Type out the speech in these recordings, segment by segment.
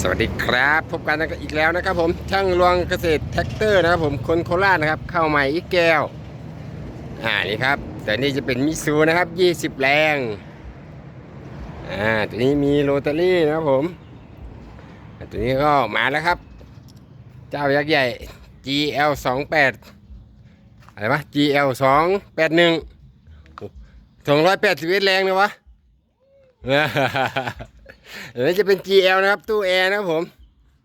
สวัสดีครับ พบกันอีกแล้วนะครับผมช่างรวงเกษตรแท็กเตอร์นะครับผมคนโคราชนะครับ เข้าใหม่อีกแก้วอ่านี่ครับ แต่นี่จะเป็นมิซูนะครับ 20 แรงอ่าตัวนี้มีโรตารี่นะครับผมตัวนี้ก็มาแล้วครับ เจ้ายักษ์ใหญ่ GL 28อะไรวะ GL 281 281แรงนะวะ เดี๋ยวจะเป็น GL นะครับ ตู้แอร์นะครับผม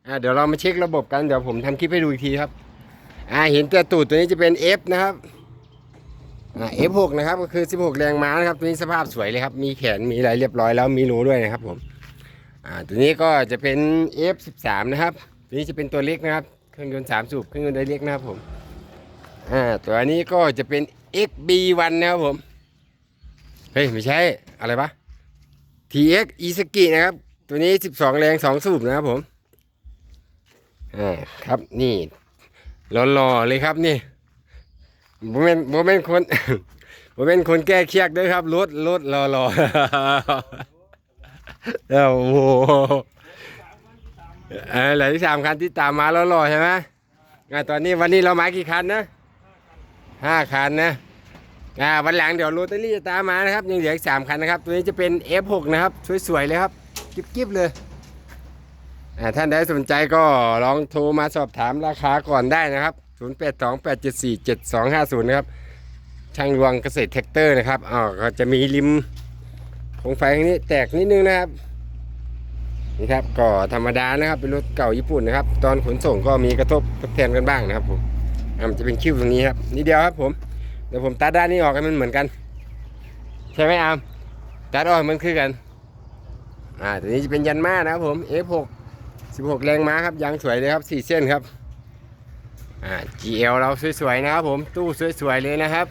อ่าเดี๋ยวเรามาเช็คระบบกัน เดี๋ยวผมทำคลิปให้ดูอีกทีครับอ่าเห็นแต่ตูดตัวนี้จะเป็น F นะครับอ่า F6 นะครับก็คือ 16 แรงม้านะครับ ตัวนี้สภาพสวยเลยครับ มีแขนมีอะไรเรียบร้อยแล้วมีรูด้วยนะครับผมอ่าตัวนี้ก็จะเป็น F13 นะครับ ตัวนี้จะเป็นตัวเล็กนะครับเครื่องยนต์3สูบเครื่องยนต์ไดเล็กนะครับผมอ่าตัวนี้ก็จะเป็น XB1 นะครับผมเฮ้ยไม่ใช่อะไรปะ TX อีสกินะครับ ตัวนี้ 12 แรง2สูบนะครับผมอ่าครับนี่หล่อๆเลยครับนี่โมเมนโมเมนคนโมเมนคนแก้เครียดด้วยครับรถรถหล่อๆแล้วโอ้โหเออเหลือที่สามคันที่ตามมาหล่อๆใช่ไหมตอนนี้วันนี้เรามากี่คันนะห้าคันนะ อ่าวันหลังเดี๋ยวโรตารี่จะตามมานะครับยังเหลืออีกสามคันนะครับ ตัวนี้จะเป็น F6 นะครับสวยๆเลยครับกิ๊บๆเลยอ่าท่านใดสนใจก็ลองโทรมาสอบถามราคาก่อนได้นะครับ 0828747250 นะครับช่างรวงเกษตรแท็กเตอร์นะครับอ๋อก็จะมีริมของไฟข้างนี้แตกนิดนึงนะครับนี่ครับก็ธรรมดานะครับเป็นรถเก่าญี่ปุ่นนะครับ ตอนขนส่งก็มีกระทบทดแทนกันบ้างนะครับผมอ่ามันจะเป็นคิ้วตรงนี้ครับนิดเดียวครับผม เดี๋ยวผมตัดด้านนี้ออกให้มันเหมือนกัน ใช่ไหมอามตัดออกมันคือกัน อ่าตัวนี้จะเป็นยันมานะครับผม F6 16 แรงม้าครับยางสวยเลยครับ4เส้นครับอ่า GL เราสวยๆนะครับผมตู้สวยๆเลยนะครับ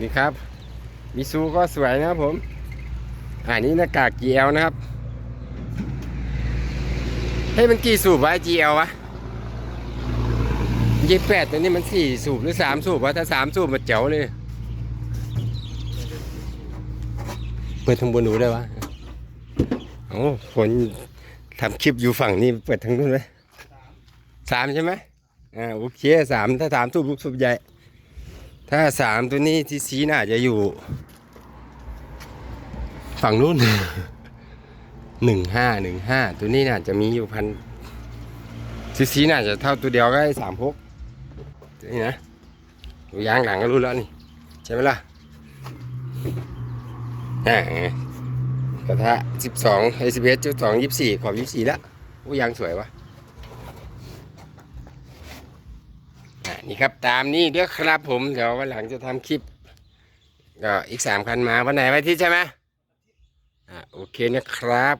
นี่ครับมิซูก็สวยนะครับผมอ่านี่หน้ากาก GL นะครับให้ยมันกี่สูบวะ GL วะ ยี่แปดตัวนี้มันสี่สูบหรือสามสูบวะถ้าสามสูบมันเจ๋วเลย เปิดทางบนหนูได้วะโอ้ฝนทำคลิปอยู่ฝั่งนี้เปิดทางนู้นไหมสามใช่ไหมอ่าโอเคสามถ้าสามสูบลูกสูบใหญ่ ถ้าสามตัวนี้ที่ซีน่าจะอยู่ ฝั่งนู้นหนึ่งห้าหนึ่งห้าตัวนี้น่าจะมีอยู่พันซีซีน่าจะเท่าตัวเดียวก็ได้สามพก นี่นะดูยางหลังก็รู้แล้วนี่ ใช่ไหมล่ะอ่ากระทะสิบสองไอซีเอสจุดสองยี่สี่ขอบยี่สี่แล้วโอ้ยางสวยวะอ่านี่ครับตามนี้เดี๋ยวครับผม เดี๋ยววันหลังจะทำคลิปก็อีกสามคันมาวันไหนวันที่ใช่ไหมอ่าโอเคนะครับ